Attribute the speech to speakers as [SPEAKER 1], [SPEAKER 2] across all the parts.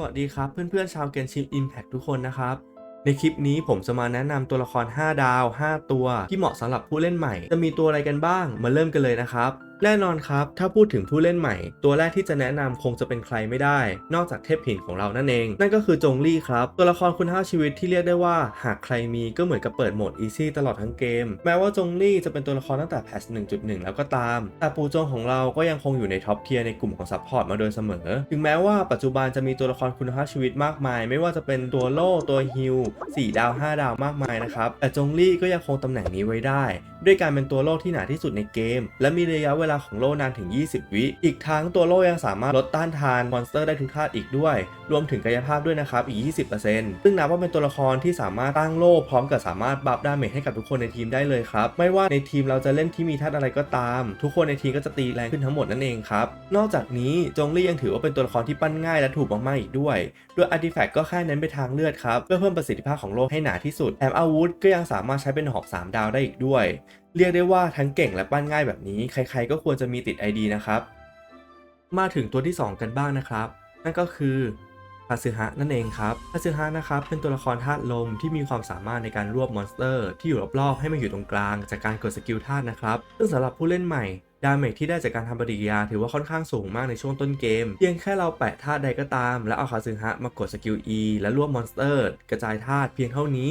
[SPEAKER 1] สวัสดีครับ เพื่อนๆชาวเกนชิมอิมแพคทุกคนนะครับ ในคลิปนี้ผมจะมาแนะนำตัวละคร 5 ดาว 5 ตัว ที่เหมาะสำหรับผู้เล่นใหม่ จะมีตัวอะไรกันบ้างมาเริ่มกันเลยนะครับ แน่นอนครับ ถ้าพูดถึงผู้เล่นใหม่ ตัวแรกที่จะแนะนำคงจะเป็นใครไม่ได้ นอกจากเทพหินของเรานั่นเอง นั่นก็คือจงลี่ครับ ตัวละครคุณภาพชีวิตที่เรียกได้ว่า หากใครมีก็เหมือนกับเปิดโหมด Easy ตลอดทั้งเกม แม้ว่าจงลี่จะเป็นตัวละครตั้งแต่แพทช์1.1 แล้วก็ตาม แต่ปูจงของเราก็ยังคงอยู่ในท็อปเทียร์ในกลุ่มของซัพพอร์ตมาโดยเสมอ ถึงแม้ว่าปัจจุบันจะมีตัวละครคุณภาพชีวิตมากมาย ไม่ว่าจะเป็นตัวโล่ตัวฮิล4ดาว 5 ดาวมากมายนะครับแต่จงลี่ก็ยังคงตำแหน่งนี้ไว้ได้ด้วยการเป็นตัวโล่ที่หนาที่สุดในเกม และมีระยะเวลาของโล่นานถึง 20 วิ อีกทั้งตัวโล่ยังสามารถลดต้านทานมอนสเตอร์ได้ทุกธาตุอีกด้วย รวมถึงกายภาพด้วยนะครับอีก 20%ซึ่งนับว่าเป็นตัวละครที่สามารถตั้งโล่พร้อมกับสามารถบัฟดาเมจให้กับทุกคนในทีมได้เลยครับ ไม่ว่าในทีมเราจะเล่นที่มีธาตุอะไรก็ตาม ทุกคนในทีมก็จะตีแรงขึ้นทั้งหมดนั่นเองครับ นอกจากนี้จงลี่ยังถือว่าเป็นตัวละครที่ปั้นง่ายและถูกมากๆอีกด้วย โดยอาร์ติแฟกต์ก็แค่เน้นไปทางเลือดครับเพื่อเพิ่มประสิทธิภาพของโล่ให้หนาที่สุดแถมอาวุธก็ยังสามารถใช้เป็นหอกสามดาวได้อีกด้วยเรียกได้ว่าทั้งเก่งและปั้นง่ายแบบนี้ ใครๆก็ควรจะมีติด ID นะครับ มาถึงตัวที่ 2 กันบ้างนะครับ นั่นก็คือคาซึฮะนั่นเองครับคาซึฮะนะครับเป็นตัวละครธาตุลมที่มีความสามารถในการรวบมอนสเตอร์ ที่อยู่รอบๆให้มาอยู่ตรงกลาง จากการกดสกิลธาตุนะครับซึ่งสำหรับผู้เล่นใหม่ ดาเมจที่ได้จากการทำปฏิกิริยาถือว่าค่อนข้างสูงมากในช่วงต้นเกม เพียงแค่เราแปะธาตุใดก็ตาม แล้วเอาคาซึฮะมากดสกิล E และรวบมอนสเตอร์ กระจายธาตุเพียงเท่านี้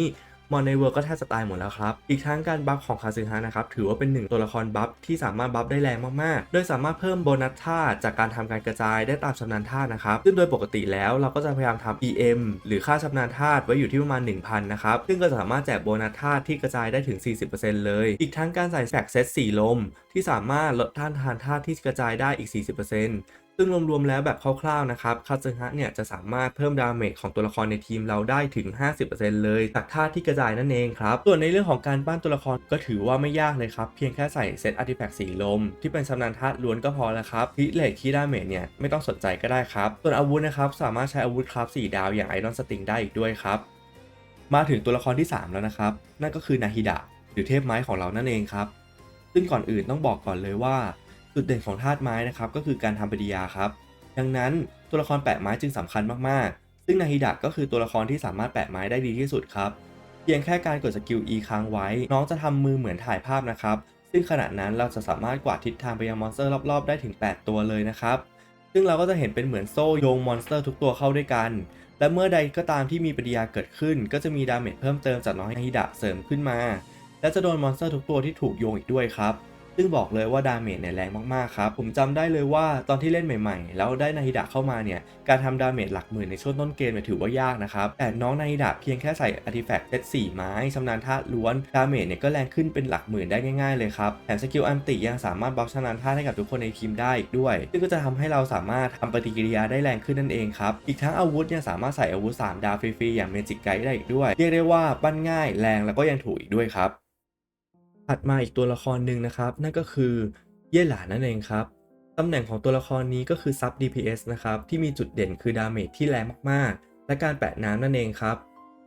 [SPEAKER 1] มอนในเวิร์ก็แทบจะตายหมดแล้วครับ อีกทั้งการบัฟของคาซึฮะนะครับถือว่าเป็นหนึ่งตัวละครบัฟที่สามารถบัฟได้แรงมากๆ โดยสามารถเพิ่มโบนัสธาตุจากการทำการกระจายได้ตามชำนาญธาตุนะครับซึ่งโดยปกติแล้วเราก็จะพยายามทำ EM หรือค่าชำนาญธาตุไว้อยู่ที่ประมาณ 1,000 นะครับ ซึ่งก็สามารถแจกโบนัสธาตุที่กระจายได้ถึง 40%เลย อีกทั้งการใส่แฟกเซต4ลม ที่สามารถลดต้านทานธาตุที่กระจายได้อีก 40% ซึ่งรวมๆแล้วแบบคร่าวๆนะครับคาซึฮะเนี่ยจะสามารถเพิ่มดาเมจของตัวละครในทีมเราได้ถึง 50%เลยจากธาตุที่กระจายนั่นเองครับ ส่วนในเรื่องของการปั้นตัวละครก็ถือว่าไม่ยากเลยครับ เพียงแค่ใส่เซตอาร์ติแฟกต์สีลม ที่เป็นชำนาญธาตุล้วนก็พอแล้วครับที่เลทที่ดาเมจเนี่ยไม่ต้องสนใจก็ได้ครับ ส่วนอาวุธนะครับสามารถใช้อาวุธคราฟ4ดาวอย่างไอรอนสติงได้อีกด้วยครับมาถึงตัวละครที่ 3 แล้วนะครับ นั่นก็คือนาฮิดะหรือเทพไม้ของเรานั่นเองครับ ซึ่งก่อนอื่นต้องบอกก่อนเลยว่า จุดเด่นของธาตุไม้นะครับก็คือการทำปฏิยาครับ ดังนั้นตัวละครแปะไม้จึงสำคัญมากๆ ซึ่งนาฮิดะก็คือตัวละครที่สามารถแปะไม้ได้ดีที่สุดครับ เพียงแค่การกดสกิล E ค้างไว้ น้องจะทำมือเหมือนถ่ายภาพนะครับ ซึ่งขณะนั้นเราจะสามารถกวาดทิศทางไปยังมอนสเตอร์รอบๆได้ถึง 8 ตัวเลยนะครับ ซึ่งเราก็จะเห็นเป็นเหมือนโซ่โยงมอนสเตอร์ทุกตัวเข้าด้วยกัน และเมื่อใดก็ตามที่มีปฏิยาเกิดขึ้น ก็จะมีดาเมจเพิ่มเติมจากน้องนาฮิดะเสริมขึ้นมา และจะโดนมอนสเตอร์ทุกตัวที่ถูกโยงอีกด้วยครับ ซึ่งบอกเลยว่าดาเมจเนี่ยแรงมากๆครับ ผมจำได้เลยว่าตอนที่เล่นใหม่ๆ แล้วได้นาฮิดะเข้ามาเนี่ย การทำดาเมจหลักหมื่นในช่วงต้นเกมเนี่ยถือว่ายากนะครับ แต่น้องนาฮิดะเพียงแค่ใส่อาร์ติแฟกต์เซต4ไม้ชำนาญธาล้วน ดาเมจเนี่ยก็แรงขึ้นเป็นหลักหมื่นได้ง่ายๆเลยครับ แถมสกิลอันติยังสามารถบัฟชำนาญธาให้กับทุกคนในทีมได้อีกด้วย ซึ่งก็จะทำให้เราสามารถทำปฏิกิริยาได้แรงขึ้นนั่นเองครับ อีกทั้งอาวุธยังสามารถใส่อาวุธ 3 ดาวฟรีๆอย่างเมจิกไกด์ได้อีกด้วย เรียกได้ว่าปั้นง่ายแรงแล้วก็ยังถูกอีกด้วยครับ ถัดมาอีกตัวละครหนึ่งนะครับ นั่นก็คือเย่หลานนั่นเองครับตำแหน่งของตัวละครนี้ก็คือซับ DPS นะครับที่มีจุดเด่นคือดาเมจที่แรงมากๆ และการแปะน้ำนั่นเองครับ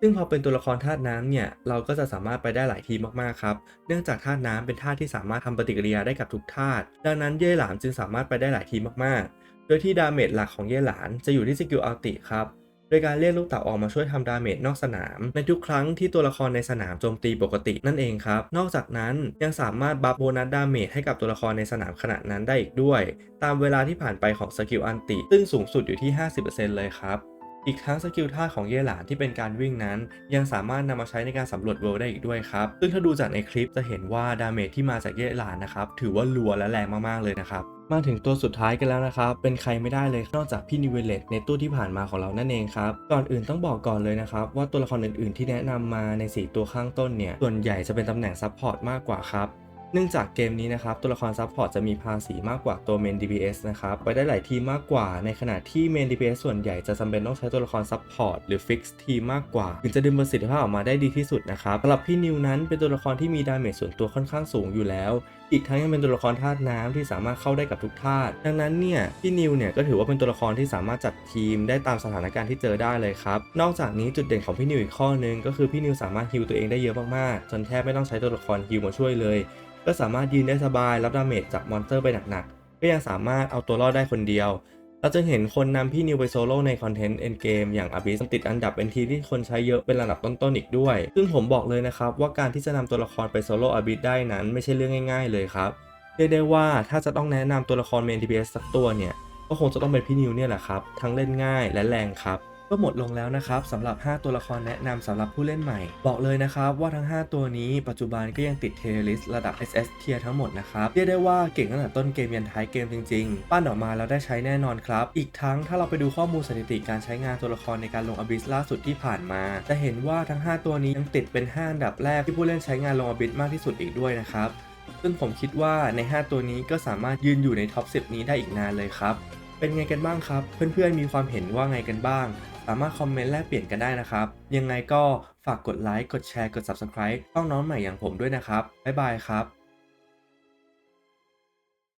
[SPEAKER 1] ซึ่งพอเป็นตัวละครธาตุน้ำเนี่ยเราก็จะสามารถไปได้หลายทีมากๆครับ เนื่องจากธาตุน้ำเป็นธาตุที่สามารถทำปฏิกิริยาได้กับทุกธาตุ ดังนั้นเย่หลานจึงสามารถไปได้หลายทีมากๆ โดยที่ดาเมจหลักของเย่หลานจะอยู่ที่สกิลอัลติครับ โดยการเรียกลูกเต่าออกมาช่วยทำดาเมจนอกสนาม ในทุกครั้งที่ตัวละครในสนามโจมตีปกตินั่นเองครับ นอกจากนั้นยังสามารถบัฟโบนัสดาเมจให้กับตัวละครในสนามขณะนั้นได้อีกด้วย ตามเวลาที่ผ่านไปของสกิลอันติ ซึ่งสูงสุดอยู่ที่ 50%เลยครับอีกทั้งสกิลท่าของเย่หลานที่เป็นการวิ่งนั้น ยังสามารถนำมาใช้ในการสำรวจเวิลด์ได้อีกด้วยครับ ซึ่งถ้าดูจากในคลิปจะเห็นว่าดาเมจที่มาจากเย่หลานนะครับ ถือว่ารัวและแรงมากๆเลยนะครับ มาถึงตัวสุดท้ายกันแล้วนะครับ เป็นใครไม่ได้เลยนอกจากพี่นิเวเลตในตู้ที่ผ่านมาของเรานั่นเองครับ ก่อนอื่นต้องบอกก่อนเลยนะครับ ว่าตัวละครอื่นๆ ที่แนะนำมาใน 4 ตัวข้างต้นเนี่ย ส่วนใหญ่จะเป็นตำแหน่งซับพอร์ตมากกว่าครับ เนื่องจากเกมนี้นะครับตัวละครซับพอร์ตจะมีภาษีมากกว่าตัวเมน DPS นะครับไปได้หลายทีมากกว่า ในขณะที่เมน DPS ส่วนใหญ่จะจำเป็นต้องใช้ตัวละครซับพอร์ตหรือฟิกซ์ทีมากกว่าถึงจะดึงประสิทธิภาพออกมาได้ดีที่สุดนะครับสำหรับพี่นิวนั้นเป็นตัวละครที่มีดาเมจส่วนตัวค่อนข้างสูงอยู่แล้ว อีกทั้งยังเป็นตัวละครธาตุน้ำที่สามารถเข้าได้กับทุกธาตุดังนั้นเนี่ยพี่นิวเนี่ยก็ถือว่าเป็นตัวละครที่สามารถจัดทีมได้ตามสถานการณ์ที่เจอได้เลยครับนอกจากนี้จุดเด่นของพี่นิวอีกข้อนึงก็คือพี่นิวสามารถฮิลตัวเองได้เยอะมากๆจนแทบไม่ต้องใช้ตัวละครฮิลมาช่วยเลยก็สามารถยืนได้สบายรับดาเมจจากมอนสเตอร์ไปหนักๆ ก็ยังสามารถเอาตัวรอดได้คนเดียว เราจึงเห็นคนนำพี่นิวไปโซโล่ในคอนเทนต์เอนเกมอย่าง Abyss ติดอันดับเป็นทีที่คนใช้เยอะเป็นระดับต้นๆอีกด้วย ซึ่งผมบอกเลยนะครับว่าการที่จะนำตัวละครไปโซโล่ Abyss ได้นั้นไม่ใช่เรื่องง่าย ๆ เลยครับเรียกได้ว่าถ้าจะต้องแนะนำตัวละครเมน DPS สักตัวเนี่ยก็คงจะต้องเป็นพี่นิวเนี่ยแหละครับทั้งเล่นง่ายและแรงครับ ก็หมดลงแล้วนะครับสำหรับ 5 ตัวละครแนะนำสำหรับผู้เล่นใหม่ บอกเลยนะครับว่าทั้ง 5 ตัวนี้ปัจจุบันก็ยังติดเทเลิสระดับ SS เทียทั้งหมดนะครับเรียกได้ว่าเก่งตั้งแต่ต้นเกมยันท้ายเกมจริงๆ ปั้นออกมาแล้วได้ใช้แน่นอนครับ อีกทั้งถ้าเราไปดูข้อมูลสถิติการใช้งานตัวละครในการลงอบิสล่าสุดที่ผ่านมา จะเห็นว่าทั้ง 5 ตัวนี้ยังติดเป็น5อันดับแรกที่ผู้เล่นใช้งานลงอบิสมากที่สุดอีกด้วยนะครับซึ่งผมคิดว่าใน 5 ตัวนี้ก็สามารถยืนอยู่ในท็อป10 นี้ได้อีกนานเลยครับเป็นไงกันบ้างครับ เพื่อนๆมีความเห็นว่าไงกันบ้างามารถคอมเมนต์แลกเปลี่ยนกันได้นะครับ ยังไงก็ฝากกดไลค์กดแชร์กด Subscribe ช่องน้องใหม่อย่างผมด้วยนะครับบ๊ายบายครับ